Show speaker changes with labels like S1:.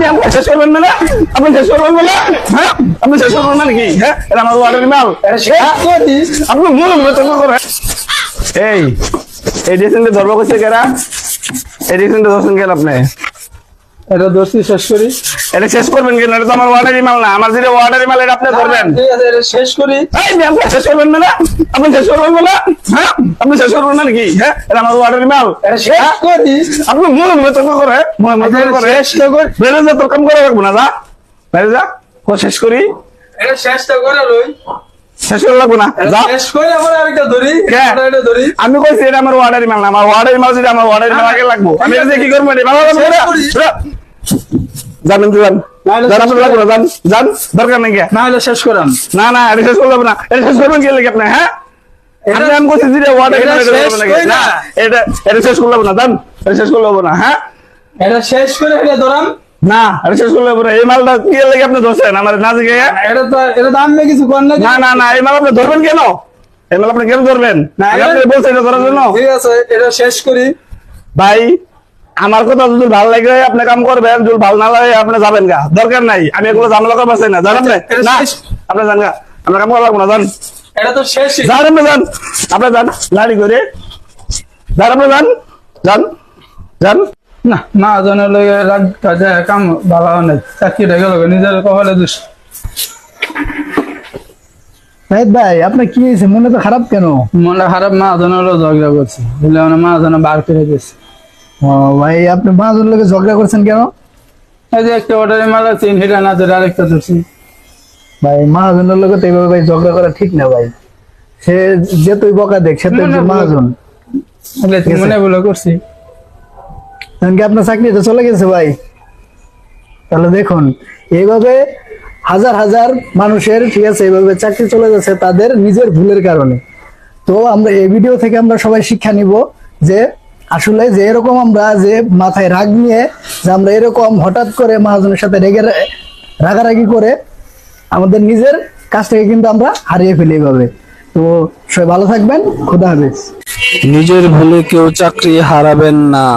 S1: আপনি আপনি শেষ করবেন না আপনি শেষ করবেন না হ্যাঁ? আপনি শেষ করবেন না নাকি? হ্যাঁ? এটা আমার ওয়ার্ডের মাল? আপনি করেন এই এই ডিসেন্টে ধর্ম করছে কেরা এই ডিসেন্টে ধরছেন কেন আপনি?
S2: এটা দোষী শেষ করি।
S1: এটা শেষ করবেন কেন? এটা তো আমার মাল না। আমার যেটা মাল এটা আপনি ধরবেন।
S2: ঠিক আছে এটা শেষ করি।
S1: এই আপনি শেষ করবেন না আপনি শেষ করবেন না হ্যাঁ? আপনি শেষ করবেন না নাকি হ্যাঁ? এটা আমার ওয়ার্ডেরই মাল।
S2: এটা শেষ করি।
S1: আপনি মনে মনে তর্ক করে মনে মনে তর্ক করে। বেড়ে যা তোর কাম করে রাখব না যা। বেড়ে যা ও শেষ করি।
S2: এটা শেষটা করে লই।
S1: শেষ করে রাখব না
S2: শেষ করে আবার আরেকটা ধরি? এটা ধরি।
S1: আমি কইছি এটা আমার ওয়ার্ডারি মাল না। আমার ওয়ার্ডারি মাল যেটা আমার ওয়ার্ডারি মাল আগে লাগবো। আমি কি করব এটা ভালো লাগবে
S2: করি।
S1: জানেন জান জান।
S2: শেষ
S1: আপনি লাগবে না জান জান দরকার নেই
S2: না হলে শেষ করাম
S1: না না এটা শেষ করব না। এটা শেষ করবেন কি লাগে আপনি হ্যাঁ? আমি আমি যে ওয়ার্ডারি
S2: এটা
S1: এটা
S2: শেষ
S1: করবেন না।
S2: না।
S1: এটা এটা শেষ করব না জান। এটা শেষ করব না হ্যাঁ?
S2: এটা শেষ করে এটা ধরাম
S1: না এটা শেষ করব না। এই মালটা কি লাগে আপনি ধরছেন? আমার না জিগে
S2: এটা তো এটা দাম নিয়ে কিছু কর না
S1: না না না এই মাল আপনি ধরবেন কেন? এই মাল আপনি কেন ধরবেন?
S2: না,
S1: আপনি বলছেন এটা ধরার জন্য।
S2: ঠিক আছে এটা শেষ করি।
S1: ভাই আমার কথা যদি ভালো লাগে আপনি কাম করবেন। যদি ভালো না লাগে আপনি যাবেন গা। দরকার নাই। আমি এগুলো ঝামেলা করব না। জানেন না। আপনি যান গা। আমরা কাম করা লাগবো না যান।
S2: এটা তো শেষ।
S1: যান আপনি যান। আপনি যান। লাড়ি করে। যান আপনি যান। যান। যান।
S2: না মা জনের লগে রাগ কাজে কাম ভালো নাই। চাকরি লগে নিজের কপালে দোষ।
S3: ভাই আপনার কি হয়েছে? মনে তো খারাপ কেন?
S2: মনটা খারাপ মা জনের ঝগড়া করছি। বুঝলে মানে মা জন বার করে গেছে
S3: ও ভাই আপনি লোকে ঝগড়া করছেন কেন?
S2: এই যে একটা অর্ডারে মাল আছে সেটা না ধরে আরেকটা ধরছি।
S3: ভাই মাহাজনের লোকে তো এইভাবে ভাই ঝগড়া করা ঠিক না ভাই। সে যে তুই বকা দেখ সে তো
S2: না, না,
S3: একজন মাহাজন
S2: এগুলো তো মনে বলে করছি।
S3: এমনকি আপনার চাকরি তো চলে গেছে ভাই? তাহলে দেখুন এইভাবে হাজার হাজার মানুষের ঠিক আছে এইভাবে চাকরি চলে যাচ্ছে তাদের নিজের ভুলের কারণে। তো আমরা এই ভিডিও থেকে আমরা সবাই শিক্ষা নিব যে আসলে যে এরকম আমরা যে মাথায় রাগ নিয়ে, যে আমরা এরকম হঠাৎ করে মহাজনের সাথে রেগে রাগারাগি করে আমাদের নিজের কাজটাকে কিন্তু আমরা হারিয়ে ফেলি এইভাবে তো সবাই ভালো থাকবেন, খুদা হাফেজ।
S4: নিজের ভুলে কেউ চাকরি হারাবেন না।